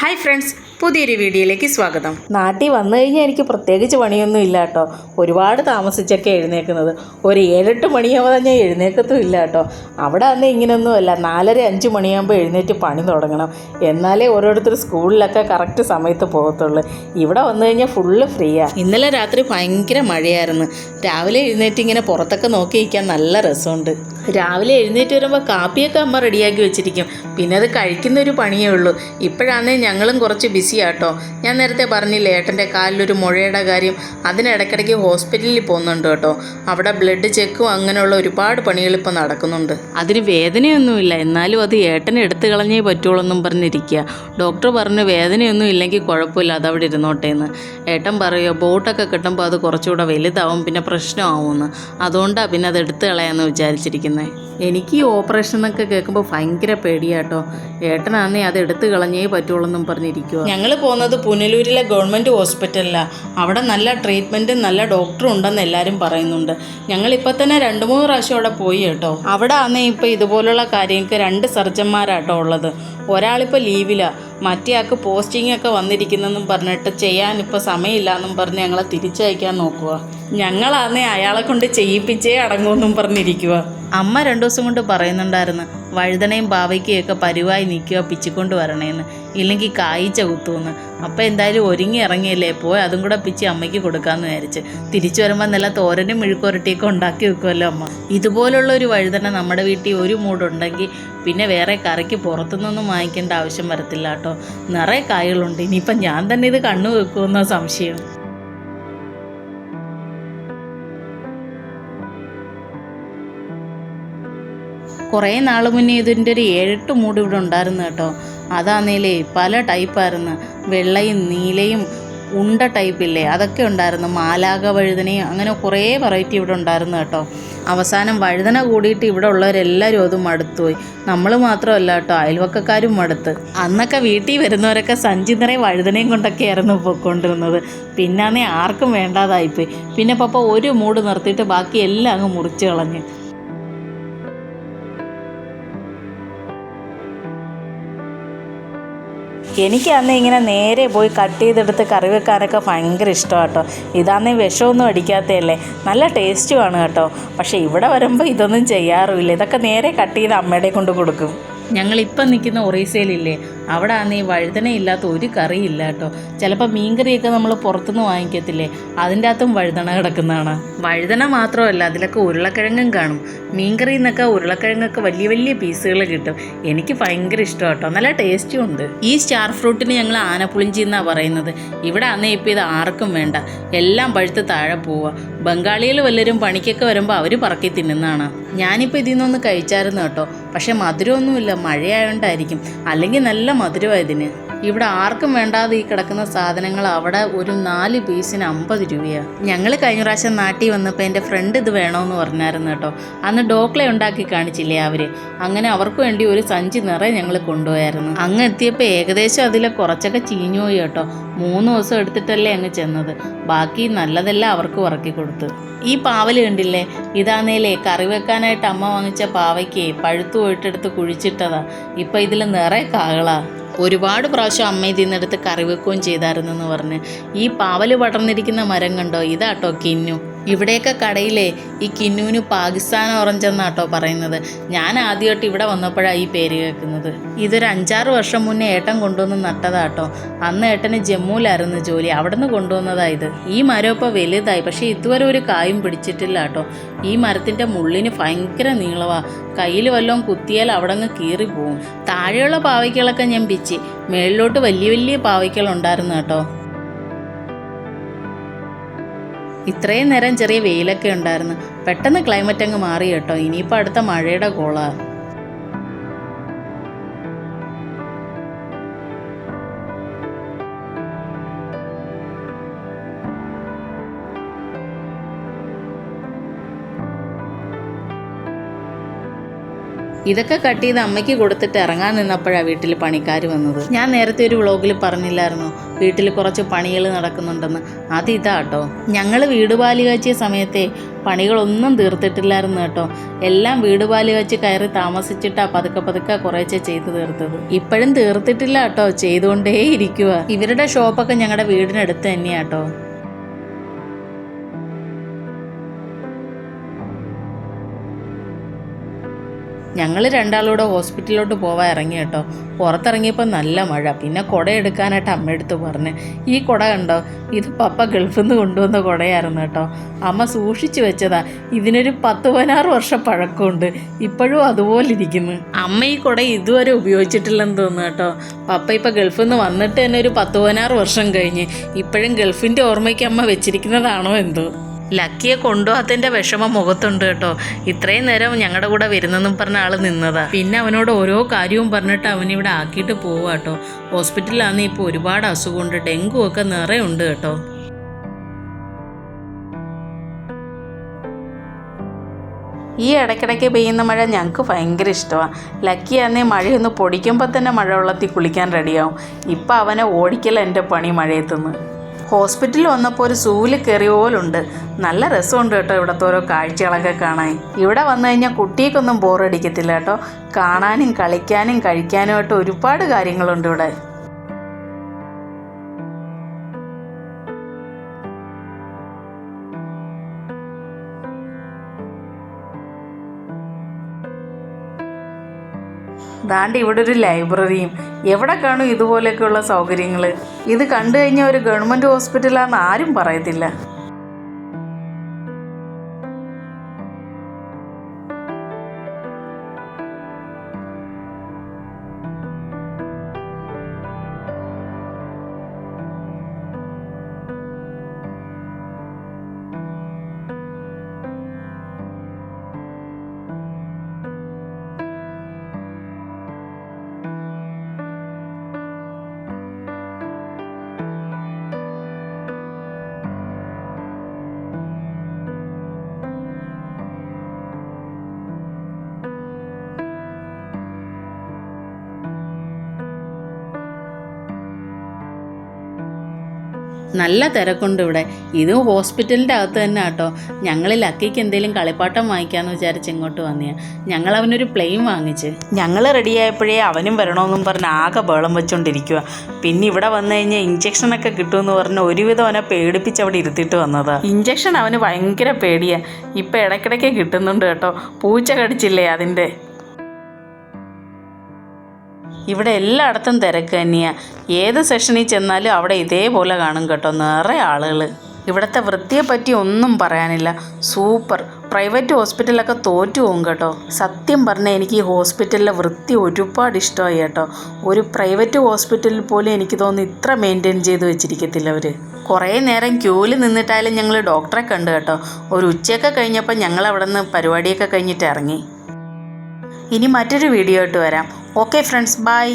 Hi friends പുതിയൊരു വീഡിയോയിലേക്ക് സ്വാഗതം. നാട്ടിൽ വന്നു കഴിഞ്ഞാൽ എനിക്ക് പ്രത്യേകിച്ച് പണിയൊന്നും ഇല്ല കേട്ടോ. ഒരുപാട് താമസിച്ചൊക്കെ എഴുന്നേക്കുന്നത്. ഒരു ഏഴെട്ട് മണിയാവാതെ ഞാൻ എഴുന്നേക്കത്തും ഇല്ല കേട്ടോ. അവിടെ അന്ന് ഇങ്ങനെയൊന്നുമല്ല നാലര അഞ്ച് മണിയാകുമ്പോൾ എഴുന്നേറ്റ് പണി തുടങ്ങണം. എന്നാലേ ഓരോരുത്തർ സ്കൂളിലൊക്കെ കറക്റ്റ് സമയത്ത് പോകത്തുള്ളൂ. ഇവിടെ വന്നു കഴിഞ്ഞാൽ ഫുള്ള് ഫ്രീയാണ് ഇന്നലെ രാത്രി ഭയങ്കര മഴയായിരുന്നു. രാവിലെ എഴുന്നേറ്റ് ഇങ്ങനെ പുറത്തൊക്കെ നോക്കി നിൽക്കാൻ നല്ല രസമുണ്ട്. രാവിലെ എഴുന്നേറ്റ് വരുമ്പോൾ കാപ്പിയൊക്കെ അമ്മ റെഡിയാക്കി വെച്ചിരിക്കും. പിന്നെ അത് കഴിക്കുന്ന ഒരു പണിയേ ഉള്ളൂ. ഇപ്പോഴാണേ ഞങ്ങളും കുറച്ച് ബിസി ആട്ടോ. ഞാൻ നേരത്തെ പറഞ്ഞില്ലേ ഏട്ടന്റെ കാലിലൊരു മുഴയുടെ കാര്യം. അതിനിടയ്ക്കിടയ്ക്ക് ഹോസ്പിറ്റലിൽ പോകുന്നുണ്ട് കേട്ടോ. അവിടെ ബ്ലഡ് ചെക്കും അങ്ങനെയുള്ള ഒരുപാട് പണികൾ ഇപ്പോൾ നടക്കുന്നുണ്ട്. അതിന് വേദനയൊന്നുമില്ല. എന്നാലും അത് ഏട്ടനെ എടുത്തു കളഞ്ഞേ പറ്റുള്ളൂ എന്നും പറഞ്ഞിരിക്കുക. ഡോക്ടർ പറഞ്ഞു വേദനയൊന്നും ഇല്ലെങ്കിൽ കുഴപ്പമില്ല അതവിടെ ഇരുന്നോട്ടെ എന്ന് ഏട്ടൻ പറയുക ബോട്ടൊക്കെ കിട്ടുമ്പോൾ അത് കുറച്ചുകൂടെ വലുതാവും പിന്നെ പ്രശ്നമാവുമെന്ന് അതുകൊണ്ടാണ് പിന്നെ അത് എടുത്തു കളയാമെന്ന് വിചാരിച്ചിരിക്കുന്നത്. എനിക്ക് ഈ ഓപ്പറേഷൻ എന്നൊക്കെ കേൾക്കുമ്പോൾ ഭയങ്കര പേടിയാട്ടോ. ഏട്ടനാന്നേ അത് എടുത്തു കളഞ്ഞേ പറ്റുള്ളൂ എന്നും പറഞ്ഞിരിക്കുക ഞങ്ങൾ പോകുന്നത് പുനലൂരിലെ ഗവൺമെന്റ് ഹോസ്പിറ്റലിലാണ് അവിടെ നല്ല ട്രീറ്റ്മെന്റും നല്ല ഡോക്ടറും ഉണ്ടെന്ന് എല്ലാവരും പറയുന്നുണ്ട്. ഞങ്ങൾ ഇപ്പോൾ തന്നെ രണ്ട് മൂന്ന് പ്രാവശ്യം അവിടെ പോയി കേട്ടോ. അവിടെ ആന്നേ ഇപ്പോൾ ഇതുപോലുള്ള കാര്യങ്ങൾക്ക് രണ്ട് സർജന്മാരാട്ടോ ഉള്ളത്. ഒരാളിപ്പോൾ ലീവിലാണ് മറ്റേ ആൾക്ക് പോസ്റ്റിംഗ് ഒക്കെ വന്നിരിക്കുന്നെന്നും പറഞ്ഞിട്ട് ചെയ്യാൻ ഇപ്പോൾ സമയമില്ല എന്നും പറഞ്ഞ് ഞങ്ങളെ തിരിച്ചയക്കാൻ നോക്കുക ഞങ്ങളാന്നേ അയാളെ കൊണ്ട് ചെയ്യിപ്പിച്ചേ അടങ്ങുമെന്നും പറഞ്ഞിരിക്കുക അമ്മ രണ്ടു ദിവസം കൊണ്ട് പറയുന്നുണ്ടായിരുന്നു വഴുതനയും പാവയ്ക്കയൊക്കെ പരുവായി നിൽക്കുക പിച്ചിക്കൊണ്ട് വരണേന്ന്. ഇല്ലെങ്കിൽ കായ്ച്ച കുത്തുമെന്ന്. അപ്പം എന്തായാലും ഒരുങ്ങി ഇറങ്ങിയല്ലേ? പോയി അതും കൂടെ പിച്ചി അമ്മയ്ക്ക് കൊടുക്കാമെന്ന് വിചാരിച്ച്. തിരിച്ചു വരുമ്പോൾ നല്ല തോരനും മെഴുക്കുരട്ടിയൊക്കെ ഉണ്ടാക്കി വെക്കുമല്ലോ അമ്മ. ഇതുപോലുള്ള ഒരു വഴുതന നമ്മുടെ വീട്ടിൽ ഒരു മൂടുണ്ടെങ്കിൽ പിന്നെ വേറെ കറിക്ക് പുറത്തുനിന്നൊന്നും വാങ്ങിക്കേണ്ട ആവശ്യം വരത്തില്ല കേട്ടോ. നിറയെ കായകളുണ്ട്. ഇനിയിപ്പം ഞാൻ തന്നെ ഇത് കണ്ണു വെക്കുമെന്നാണ് സംശയം. കുറേ നാൾ മുന്നേ ഇതിന്റെ ഒരു ഏഴെട്ട് മൂട് ഇവിടെ ഉണ്ടായിരുന്നു കേട്ടോ. അതാന്നേലേ പല ടൈപ്പായിരുന്നു വെള്ളയും നീലയും ഉണ്ട ടൈപ്പില്ലേ അതൊക്കെ ഉണ്ടായിരുന്നു. മാലാക വഴുതനയും അങ്ങനെ കുറേ വെറൈറ്റി ഇവിടെ ഉണ്ടായിരുന്നു കേട്ടോ. അവസാനം വഴുതന കൂടിയിട്ട് ഇവിടെ ഉള്ളവരെല്ലാവരും അത് മടുത്തുപോയി. നമ്മൾ മാത്രമല്ല കേട്ടോ അയൽവക്കക്കാരും മടുത്ത്. അന്നൊക്കെ വീട്ടിൽ വരുന്നവരൊക്കെ സഞ്ചി നിറയെ വഴുതനയും കൊണ്ടൊക്കെയായിരുന്നു പൊയ്ക്കൊണ്ടിരുന്നത്. പിന്നാന്നേ ആർക്കും വേണ്ടാതായിപ്പോയി. പിന്നെ പപ്പ ഒരു മൂട് നിർത്തിയിട്ട് ബാക്കി എല്ലാം അങ്ങ് മുറിച്ച് കളഞ്ഞ്. എനിക്കാന്നേ ഇങ്ങനെ നേരെ പോയി കട്ട് ചെയ്തെടുത്ത് കറി വെക്കാനൊക്കെ ഭയങ്കര ഇഷ്ടമാട്ടോ. ഇതാന്നേ വിഷമൊന്നും അടിക്കാത്തതല്ലേ? നല്ല ടേസ്റ്റുമാണ് കേട്ടോ. പക്ഷേ ഇവിടെ വരുമ്പോൾ ഇതൊന്നും ചെയ്യാറുമില്ല. ഇതൊക്കെ നേരെ കട്ട് ചെയ്ത് അമ്മയുടെ കൊണ്ട് കൊടുക്കും. ഞങ്ങളിപ്പം നിൽക്കുന്ന ഒറീസയിലില്ലേ അവിടെ ആണ് ഈ വഴുതന ഇല്ലാത്ത ഒരു കറിയില്ല കേട്ടോ. ചിലപ്പോൾ മീൻകറിയൊക്കെ നമ്മൾ പുറത്തുനിന്ന് വാങ്ങിക്കത്തില്ലേ? അതിന്റെ അകത്തും വഴുതന കിടക്കുന്നതാണ്. വഴുതന മാത്രമല്ല അതിലൊക്കെ ഉരുളക്കിഴങ്ങും കാണും. മീൻകറി എന്നൊക്കെ ഉരുളക്കിഴങ്ങൊക്കെ വലിയ വലിയ പീസുകൾ കിട്ടും. എനിക്ക് ഭയങ്കര ഇഷ്ടം കേട്ടോ. നല്ല ടേസ്റ്റും ഉണ്ട്. ഈ സ്റ്റാർ ഫ്രൂട്ടിന് ഞങ്ങൾ ആനപ്പുളിഞ്ചി എന്നാണ് പറയുന്നത്. ഇവിടെ അന്നേ ഇപ്പോൾ ഇത് ആർക്കും വേണ്ട. എല്ലാം പഴുത്ത് താഴെ പോവുക ബംഗാളികൾ വല്ലവരും പണിക്കൊക്കെ വരുമ്പോൾ അവർ പറക്കി തിന്നുന്നതാണ്. ഞാനിപ്പോൾ ഇതിൽ നിന്നൊന്ന് കഴിച്ചായിരുന്നു കേട്ടോ. പക്ഷേ മധുരമൊന്നുമില്ല മഴയായോണ്ടായിരിക്കും. അല്ലെങ്കിൽ നല്ല മധുരമാണ് ഇതിന്. ഇവിടെ ആർക്കും വേണ്ടാതെ ഈ കിടക്കുന്ന സാധനങ്ങൾ അവിടെ ഒരു നാല് പീസിന് അമ്പത് രൂപയാണ് ഞങ്ങൾ കഴിഞ്ഞ പ്രാവശ്യം നാട്ടിൽ വന്നപ്പോൾ എന്റെ ഫ്രണ്ട് ഇത് വേണമെന്ന് പറഞ്ഞായിരുന്നു കേട്ടോ. അന്ന് ഡോക്ലെ ഉണ്ടാക്കി കാണിച്ചില്ലേ അവർ അങ്ങനെ അവർക്ക് വേണ്ടി ഒരു സഞ്ചി നിറയെ ഞങ്ങൾ കൊണ്ടുപോയായിരുന്നു. അങ്ങ് എത്തിയപ്പോൾ ഏകദേശം അതിലെ കുറച്ചൊക്കെ ചീഞ്ഞു പോയി കേട്ടോ. മൂന്ന് ദിവസം എടുത്തിട്ടല്ലേ അങ്ങ് ചെന്നത്. ബാക്കി നല്ലതെല്ലാം അവർക്ക് ഉറക്കി കൊടുത്തു. ഈ പാവൽ കണ്ടില്ലേ? ഇതാന്നേലേ കറി വെക്കാനായിട്ട് അമ്മ വാങ്ങിച്ച പാവയ്ക്ക് പഴുത്തു പോയിട്ടെടുത്ത് കുഴിച്ചിട്ടതാ. ഇപ്പം ഇതിൽ നിറയെ കാകളാ. ഒരുപാട് പ്രാവശ്യം അമ്മ ഇതിന്നെടുത്ത് കറി വെക്കുകയും ചെയ്തായിരുന്നെന്ന് പറഞ്ഞ്. ഈ പാവൽ പടർന്നിരിക്കുന്ന മരം കണ്ടോ? ഇതാട്ടോ കിന്നു. ഇവിടെയൊക്കെ കടയിലെ ഈ കിന്നുവിന് പാകിസ്ഥാൻ ഓറഞ്ച് എന്നാട്ടോ പറയുന്നത്. ഞാൻ ആദ്യമായിട്ട് ഇവിടെ വന്നപ്പോഴാണ് ഈ പേര് കേൾക്കുന്നത്. ഇതൊരു അഞ്ചാറ് വർഷം മുന്നേ ഏട്ടൻ കൊണ്ടുവന്ന് നട്ടതാട്ടോ. അന്ന് ഏട്ടന് ജമ്മുവിലായിരുന്നു ജോലി. അവിടെ നിന്ന് കൊണ്ടുവന്നതാ ഇത്. ഈ മരം ഇപ്പോൾ വലുതായി. പക്ഷേ ഇതുവരെ ഒരു കായും പിടിച്ചിട്ടില്ല കേട്ടോ ഈ മരത്തിന്റെ മുള്ളിന് ഭയങ്കര നീളവാ. കയ്യിൽ വല്ലതും കുത്തിയാൽ അവിടെ അങ്ങ് പോവും. താഴെയുള്ള പാവയ്ക്കളൊക്കെ ഞാൻ പിച്ചി. മേളിലോട്ട് വലിയ വലിയ പാവയ്ക്കൾ ഉണ്ടായിരുന്നു കേട്ടോ ഇത്രയും നേരം ചെറിയ വെയിലൊക്കെ ഉണ്ടായിരുന്നു. പെട്ടെന്ന് ക്ലൈമറ്റ് അങ്ങ് മാറി കേട്ടോ. ഇനിയിപ്പോൾ അടുത്ത മഴയുടെ കോളാ. ഇതൊക്കെ കട്ട് ചെയ്ത് അമ്മയ്ക്ക് കൊടുത്തിട്ട് ഇറങ്ങാൻ നിന്നപ്പോഴാണ് വീട്ടിൽ പണിക്കാർ വന്നത്. ഞാൻ നേരത്തെ ഒരു വ്ളോഗിൽ പറഞ്ഞില്ലായിരുന്നു? വീട്ടിൽ കുറച്ച് പണികൾ നടക്കുന്നുണ്ടെന്ന്. അത് ഇതാട്ടോ ഞങ്ങൾ വീട് പാലി കാച്ചിയ സമയത്തെ പണികളൊന്നും തീർത്തിട്ടില്ലായിരുന്നു കേട്ടോ എല്ലാം വീട് പാലി വെച്ച് കയറി താമസിച്ചിട്ടാ പതുക്കെ പതുക്കെ കുറേച്ചെ ചെയ്ത് തീർത്തത്. ഇപ്പോഴും തീർത്തിട്ടില്ല കേട്ടോ ചെയ്തുകൊണ്ടേ ഇരിക്കുക ഇവരുടെ ഷോപ്പൊക്കെ ഞങ്ങളുടെ വീടിനടുത്ത് തന്നെയാട്ടോ ഞങ്ങൾ രണ്ടാളൂടെ ഹോസ്പിറ്റലിലോട്ട് പോവാൻ ഇറങ്ങി കേട്ടോ. പുറത്തിറങ്ങിയപ്പോൾ നല്ല മഴ. പിന്നെ കുട എടുക്കാനായിട്ട് അമ്മ എടുത്ത് പറഞ്ഞ് ഈ കുട കണ്ടോ? ഇത് പപ്പ ഗൾഫിൽ നിന്ന് കൊണ്ടുവന്ന കുടയായിരുന്നു കേട്ടോ. അമ്മ സൂക്ഷിച്ചു വെച്ചതാ. ഇതിനൊരു പത്ത് പതിനാറ് വർഷം പഴക്കമുണ്ട്. ഇപ്പോഴും അതുപോലെ ഇരിക്കുന്നു. അമ്മ ഈ കുട ഇതുവരെ ഉപയോഗിച്ചിട്ടില്ലെന്ന് തോന്നുന്നു കേട്ടോ. പപ്പ ഇപ്പം ഗൾഫിൽ നിന്ന് വന്നിട്ട് തന്നെ ഒരു പത്ത് പതിനാറ് വർഷം കഴിഞ്ഞ്. ഇപ്പോഴും ഗൾഫിന്റെ ഓർമ്മയ്ക്ക് അമ്മ വെച്ചിരിക്കുന്നതാണോ എന്തോ. ലക്കിയെ കൊണ്ടുപോകാത്തതിന്റെ വിഷമം മുഖത്തുണ്ട് കേട്ടോ. ഇത്രയും നേരം ഞങ്ങളുടെ കൂടെ വരുന്നെന്നും പറഞ്ഞ ആൾ നിന്നതാ. പിന്നെ അവനോട് ഓരോ കാര്യവും പറഞ്ഞിട്ട് അവനിവിടെ ആക്കിയിട്ട് പോവാട്ടോ കേട്ടോ. ഹോസ്പിറ്റലിലാണെങ്കിൽ ഇപ്പോൾ ഒരുപാട് അസുഖമുണ്ട്. ഡെങ്കു ഒക്കെ നിറയെ ഉണ്ട് കേട്ടോ. ഈ ഇടയ്ക്കിടയ്ക്ക് പെയ്യുന്ന മഴ ഞങ്ങൾക്ക് ഭയങ്കര ഇഷ്ടമാണ് ലക്കി അന്നേ മഴയൊന്ന് പൊടിക്കുമ്പോൾ തന്നെ മഴവെള്ളത്തിൽ കുളിക്കാൻ റെഡിയാവും ഇപ്പം അവനെ ഓടിക്കൽ എന്റെ പണി മഴയത്തുനിന്ന്. ഹോസ്പിറ്റലിൽ വന്നപ്പോൾ ഒരു സൂൽ കയറിയ പോലുണ്ട്. നല്ല രസമുണ്ട് കേട്ടോ ഇവിടുത്തെ ഓരോ കാഴ്ചകളൊക്കെ കാണാൻ. ഇവിടെ വന്നു കഴിഞ്ഞാൽ കുട്ടിയൊക്കൊന്നും ബോറടിക്കത്തില്ല കേട്ടോ. കാണാനും കളിക്കാനും കഴിക്കാനുമായിട്ട് ഒരുപാട് കാര്യങ്ങളുണ്ട് ഇവിടെ. ദാണ്ട് ഇവിടെ ഒരു ലൈബ്രറിയും. എവിടെ കാണും ഇതുപോലെയൊക്കെയുള്ള സൗകര്യങ്ങൾ ഇത് കണ്ടു കഴിഞ്ഞാൽ ഒരു ഗവൺമെന്റ് ഹോസ്പിറ്റലാണെന്ന് ആരും പറയത്തില്ല. നല്ല തിരക്കുണ്ട് ഇവിടെ. ഇത് ഹോസ്പിറ്റലിന്റെ അകത്ത് തന്നെ കേട്ടോ ഞങ്ങൾ ലക്കിക്ക് എന്തെങ്കിലും കളിപ്പാട്ടം വാങ്ങിക്കാമെന്ന് വിചാരിച്ച് ഇങ്ങോട്ട് വന്നേ ഞങ്ങൾ അവനൊരു പ്ലെയിൻ വാങ്ങിച്ച്. ഞങ്ങൾ റെഡിയായപ്പോഴേ അവനും വരണമെന്നും പറഞ്ഞ് ആകെ ബേളം വെച്ചുകൊണ്ടിരിക്കുക പിന്നെ ഇവിടെ വന്നു കഴിഞ്ഞാൽ ഇഞ്ചക്ഷനൊക്കെ കിട്ടുമെന്ന് പറഞ്ഞ് ഒരുവിധം അവനെ പേടിപ്പിച്ച് അവിടെ ഇരുത്തിയിട്ട് വന്നതാ. ഇഞ്ചക്ഷൻ അവന് ഭയങ്കര പേടിയാണ് ഇപ്പം ഇടയ്ക്കിടയ്ക്ക് കിട്ടുന്നുണ്ട് കേട്ടോ. പൂച്ച കടിച്ചില്ലേ അതിന്റെ ഇവിടെ എല്ലായിടത്തും തിരക്ക് തന്നെയാണ് ഏത് സെഷനിൽ ചെന്നാലും അവിടെ ഇതേപോലെ കാണും കേട്ടോ നിറയെ ആളുകൾ ഇവിടുത്തെ വൃത്തിയെ പറ്റി ഒന്നും പറയാനില്ല. സൂപ്പർ. പ്രൈവറ്റ് ഹോസ്പിറ്റലൊക്കെ തോറ്റു പോകും കേട്ടോ. സത്യം പറഞ്ഞാൽ എനിക്ക് ഈ ഹോസ്പിറ്റലിലെ വൃത്തി ഒരുപാട് ഇഷ്ടമായി കേട്ടോ. ഒരു പ്രൈവറ്റ് ഹോസ്പിറ്റലിൽ പോലും എനിക്ക് തോന്നുന്നു ഇത്ര മെയിന്റെയിൻ ചെയ്ത് വെച്ചിരിക്കത്തില്ല അവർ കുറേ നേരം ക്യൂവിൽ നിന്നിട്ടായാലും ഞങ്ങൾ ഡോക്ടറെ കണ്ടു കേട്ടോ. ഒരു ഉച്ചയൊക്കെ കഴിഞ്ഞപ്പോൾ ഞങ്ങൾ അവിടെ നിന്ന് പരിപാടിയൊക്കെ കഴിഞ്ഞിട്ട് ഇറങ്ങി. ഇനി മറ്റൊരു വീഡിയോ ആയിട്ട് വരാം. Okay friends bye